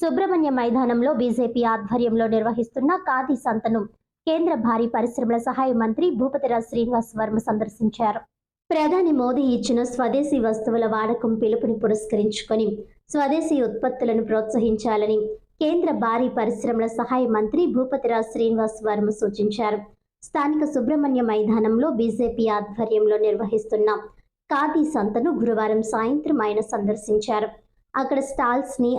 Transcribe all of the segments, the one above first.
సుబ్రహ్మణ్య మైదానంలో బీజేపీ ఆధ్వర్యంలో నిర్వహిస్తున్న ఖాదీ సంతను. కేంద్ర భారీ పరిశ్రమల సహాయ మంత్రి భూపతిరాజ్ శ్రీనివాస్ వర్మ సందర్శించారు. ప్రధాని మోదీ ఇచ్చిన స్వదేశీ వస్తువుల వాడకం పిలుపుని పురస్కరించుకొని స్వదేశీ ఉత్పత్తులను ప్రోత్సహించాలని కేంద్ర భారీ పరిశ్రమల సహాయ మంత్రి భూపతిరాజ్ శ్రీనివాస్ వర్మ సూచించారు. స్థానిక సుబ్రహ్మణ్య మైదానంలో బీజేపీ ఆధ్వర్యంలో నిర్వహిస్తున్న ఖాదీ సంతను గురువారం సాయంత్రం ఆయన సందర్శించారు. అక్కడ స్టాల్స్ని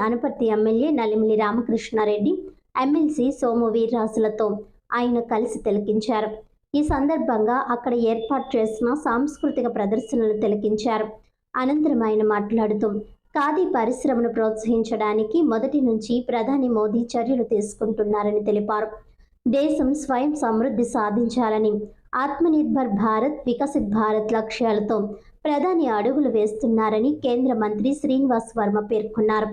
ఎమ్మెల్యే నలిమిలి రామకృష్ణారెడ్డి ఎమ్మెల్సీ సోము వీర్రాజులతో ఆయన కలిసి తిలకించారు. ఈ సందర్భంగా అక్కడ ఏర్పాటు చేసిన సాంస్కృతిక ప్రదర్శనలు తిలకించారు. అనంతరం ఆయన మాట్లాడుతూ ఖాదీ పరిశ్రమను ప్రోత్సహించడానికి మొదటి నుంచి ప్రధాని మోదీ చర్యలు తీసుకుంటున్నారని తెలిపారు. దేశం స్వయం సమృద్ధి సాధించాలని ఆత్మనిర్భర్ భారత్ వికసిత్ భారత్ లక్ష్యాలతో ప్రధాని అడుగులు వేస్తున్నారని కేంద్ర మంత్రి శ్రీనివాస్ వర్మ పేర్కొన్నారు.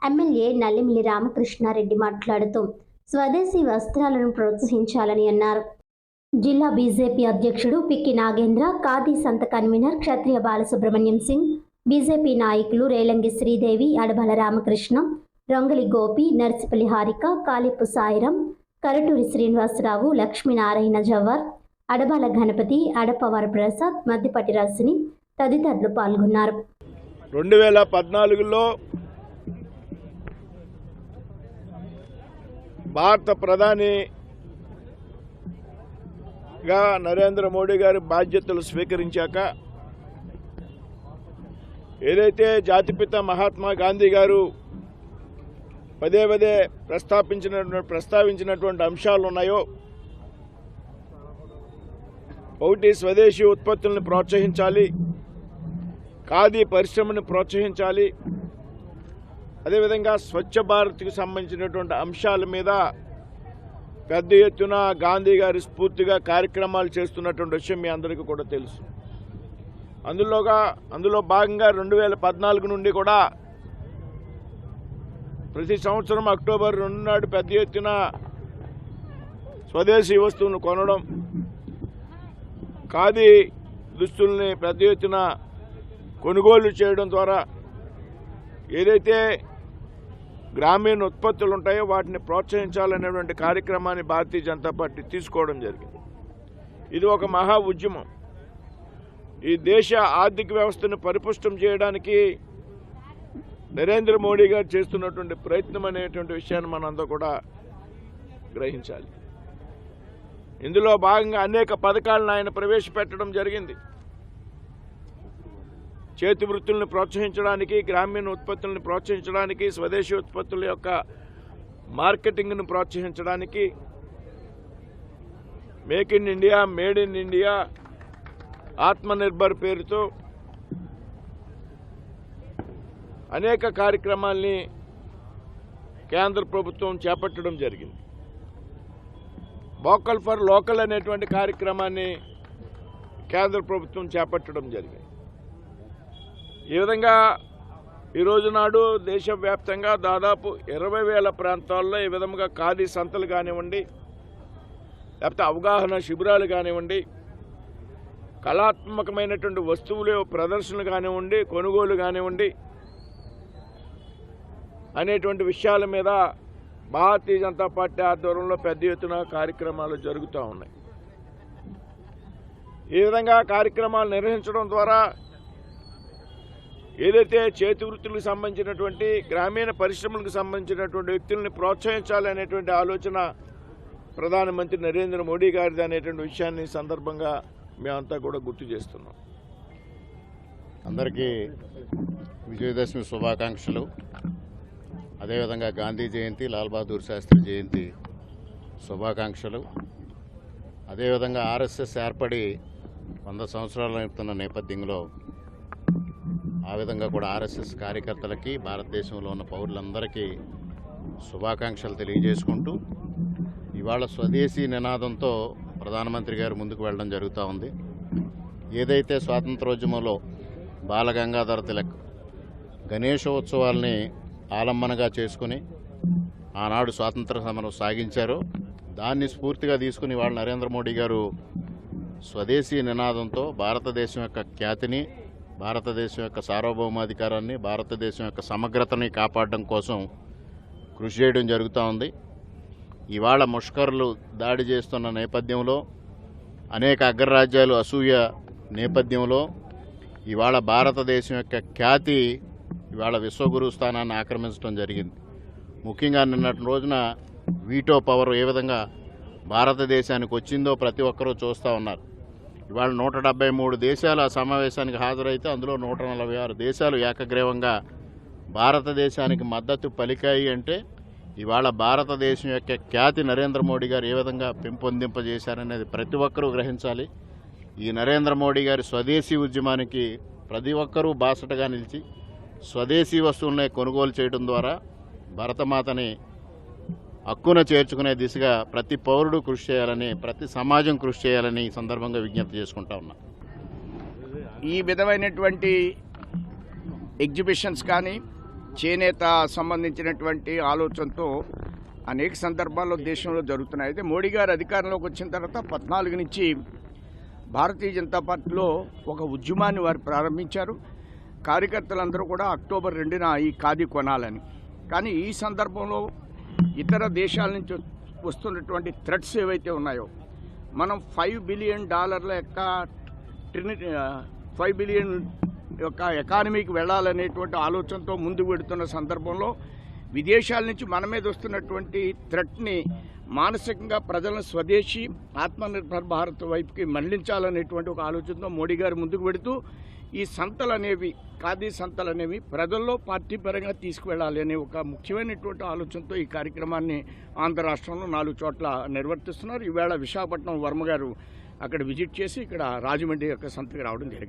ఎమ్మెల్యే నల్లిమిలి రామకృష్ణారెడ్డి మాట్లాడుతూ స్వదేశీ వస్త్రాలను ప్రోత్సహించాలని అన్నారు. జిల్లా బీజేపీ అధ్యక్షుడు పిక్కి నాగేంద్ర ఖాదీ సంత కన్వీనర్ క్షత్రియ బాలసుబ్రహ్మణ్యం సింగ్ బీజేపీ నాయకులు రేలంగి శ్రీదేవి అడబల రామకృష్ణ రొంగలి గోపి నర్సిపల్లి హారిక కాలిపు సాయిరం కరటూరి శ్రీనివాసరావు లక్ష్మీనారాయణ జవ్వర్ అడబాల గణపతి అడప ప్రసాద్ మద్దిపట్టి రాసిని తదితరులు పాల్గొన్నారు. రెండు వేల పద్నాలుగులో భారత ప్రధానిగా నరేంద్ర మోడీ గారి బాధ్యతలు స్వీకరించాక ఏదైతే జాతిపిత మహాత్మా గాంధీ గారు పదే పదే ప్రస్తాపించిన ప్రస్తావించినటువంటి అంశాలు ఉన్నాయో ఒకటి స్వదేశీ ఉత్పత్తులను ప్రోత్సహించాలి. ఖాదీ పరిశ్రమను ప్రోత్సహించాలి. అదేవిధంగా స్వచ్ఛ భారత్కి సంబంధించినటువంటి అంశాల మీద పెద్ద ఎత్తున గాంధీ గారి స్ఫూర్తిగా కార్యక్రమాలు చేస్తున్నటువంటి విషయం మీ అందరికీ కూడా తెలుసు. అందులోగా అందులో భాగంగా రెండు వేల పద్నాలుగు నుండి కూడా ప్రతి సంవత్సరం అక్టోబర్ రెండు నాడు పెద్ద ఎత్తున స్వదేశీ వస్తువును కొనడం ఖాదీ దుస్తుల్ని పెద్ద ఎత్తున కొనుగోలు చేయడం ద్వారా ఏదైతే గ్రామీణ ఉత్పత్తులు ఉంటాయో వాటిని ప్రోత్సహించాలనేటువంటి కార్యక్రమాన్ని భారతీయ జనతా పార్టీ తీసుకోవడం జరిగింది. ఇది ఒక మహా ఉద్యమం. ఈ దేశ ఆర్థిక వ్యవస్థను పరిపుష్టం చేయడానికి నరేంద్ర మోడీ గారు చేస్తున్నటువంటి ప్రయత్నం అనేటువంటి విషయాన్ని మనందరూ కూడా గ్రహించాలి. ఇందులో భాగంగా అనేక పథకాలను ఆయన ప్రవేశపెట్టడం జరిగింది. చేతి వృత్తులను ప్రోత్సహించడానికి గ్రామీణ ఉత్పత్తులను ప్రోత్సహించడానికి స్వదేశీ ఉత్పత్తుల యొక్క మార్కెటింగ్ను ప్రోత్సహించడానికి make in India made in India Atmanirbhar పేరుతో అనేక కార్యక్రమాల్ని కేంద్ర ప్రభుత్వం చేపట్టడం జరిగింది. వోకల్ ఫర్ లోకల్ అనేటువంటి కార్యక్రమాన్ని కేంద్ర ప్రభుత్వం చేపట్టడం జరిగింది. ఈ విధంగా ఈ రోజు నాడు దేశవ్యాప్తంగా దాదాపు ఇరవై వేల ప్రాంతాల్లో ఈ విధంగా ఖాదీ సంతలు కానివ్వండి లేకపోతే అవగాహన శిబిరాలు కానివ్వండి కళాత్మకమైనటువంటి వస్తువులు ప్రదర్శనలు కానివ్వండి కొనుగోలు కానివ్వండి అనేటువంటి విషయాల మీద భారతీయ జనతా పార్టీ ఆధ్వర్యంలో పెద్ద ఎత్తున కార్యక్రమాలు జరుగుతూ ఉన్నాయి. ఈ విధంగా కార్యక్రమాలు నిర్వహించడం ద్వారా ఏదైతే చేతి వృత్తులకు సంబంధించినటువంటి గ్రామీణ పరిశ్రమలకు సంబంధించినటువంటి వ్యక్తుల్ని ప్రోత్సహించాలి అనేటువంటి ఆలోచన ప్రధానమంత్రి నరేంద్ర మోడీ గారిది అనేటువంటి విషయాన్ని సందర్భంగా మేమంతా కూడా గుర్తు చేస్తున్నాం. అందరికీ విజయదశమి శుభాకాంక్షలు. అదేవిధంగా గాంధీ జయంతి లాల్ బహదూర్ శాస్త్రి జయంతి శుభాకాంక్షలు. అదేవిధంగా ఆర్ఎస్ఎస్ ఏర్పడి వంద సంవత్సరాలు అవుతున్న నేపథ్యంలో ఆ విధంగా కూడా ఆర్ఎస్ఎస్ కార్యకర్తలకి భారతదేశంలో ఉన్న పౌరులందరికీ శుభాకాంక్షలు తెలియజేసుకుంటూ ఇవాళ స్వదేశీ నినాదంతో ప్రధానమంత్రి గారు ముందుకు వెళ్ళడం జరుగుతూ ఉంది. ఏదైతే స్వాతంత్రోద్యమంలో బాలగంగాధర తిలక్ గణేశోత్సవాల్ని ఆలంబనగా చేసుకుని ఆనాడు స్వాతంత్ర సమరం సాగించారో. దాన్ని స్ఫూర్తిగా తీసుకుని వాళ్ళ నరేంద్ర మోడీ గారు స్వదేశీ నినాదంతో భారతదేశం యొక్క ఖ్యాతిని భారతదేశం యొక్క సార్వభౌమాధికారాన్ని భారతదేశం యొక్క సమగ్రతని కాపాడడం కోసం కృషి చేయడం జరుగుతూ ఉంది. ఇవాళ ముష్కరులు దాడి చేస్తున్న నేపథ్యంలో అనేక అగ్రరాజ్యాలు అసూయ నేపథ్యంలో ఇవాళ భారతదేశం యొక్క ఖ్యాతి ఇవాళ విశ్వగురు స్థానాన్ని ఆక్రమించడం జరిగింది. ముఖ్యంగా నిన్నటి రోజున వీటో పవర్ ఏ విధంగా భారతదేశానికి వచ్చిందో ప్రతి ఒక్కరూ చూస్తూ ఉన్నారు. ఇవాళ నూట డెబ్బై మూడు దేశాలు ఆ సమావేశానికి హాజరైతే అందులో నూట నలభై ఆరు దేశాలు ఏకగ్రీవంగా భారతదేశానికి మద్దతు పలికాయి అంటే ఇవాళ భారతదేశం యొక్క ఖ్యాతి నరేంద్ర మోడీ గారు ఏ విధంగా పెంపొందింపజేశారనేది ప్రతి ఒక్కరూ గ్రహించాలి. ఈ నరేంద్ర మోడీ గారి స్వదేశీ ఉద్యమానికి ప్రతి ఒక్కరూ బాసటగా నిలిచి స్వదేశీ వస్తువులనే కొనుగోలు చేయడం ద్వారా భరతమాతని హక్కున చేర్చుకునే దిశగా ప్రతి పౌరుడు కృషి చేయాలని ప్రతి సమాజం కృషి చేయాలని ఈ సందర్భంగా విజ్ఞప్తి చేసుకుంటా ఉన్నా. ఈ విధమైనటువంటి ఎగ్జిబిషన్స్ కానీ చేనేత సంబంధించినటువంటి ఆలోచనతో అనేక సందర్భాల్లో దేశంలో జరుగుతున్నాయి. అయితే మోడీ గారు అధికారంలోకి వచ్చిన తర్వాత పద్నాలుగు నుంచి భారతీయ జనతా పార్టీలో ఒక ఉద్యమాన్ని వారు ప్రారంభించారు. కార్యకర్తలందరూ కూడా అక్టోబర్ రెండున ఈ ఖాదీ కొనాలని. కానీ ఈ సందర్భంలో ఇతర దేశాల నుంచి వస్తున్నటువంటి థ్రెడ్స్ ఏవైతే ఉన్నాయో మనం ఫైవ్ బిలియన్ డాలర్ల యొక్క ట్రిని ఫైవ్ బిలియన్ యొక్క ఎకానమీకి వెళ్ళాలనేటువంటి ఆలోచనతో ముందుకు పెడుతున్న సందర్భంలో విదేశాల నుంచి మన మీద వస్తున్నటువంటి థ్రెట్ని మానసికంగా ప్రజలను స్వదేశీ ఆత్మనిర్భర్ భారత్ వైపుకి మళ్ళించాలనేటువంటి ఒక ఆలోచనతో మోడీ గారు ముందుకు పెడుతూ ఈ సంతలు అనేవి ఖాదీ సంతలు అనేవి ప్రజల్లో పార్టీ పరంగా తీసుకువెళ్ళాలి అనే ఒక ముఖ్యమైనటువంటి ఆలోచనతో ఈ కార్యక్రమాన్ని ఆంధ్ర రాష్ట్రంలో నాలుగు చోట్ల నిర్వర్తిస్తున్నారు. ఈవేళ విశాఖపట్నం వర్మ గారు అక్కడ విజిట్ చేసి ఇక్కడ రాజమండ్రి యొక్క సంతకి రావడం జరిగింది.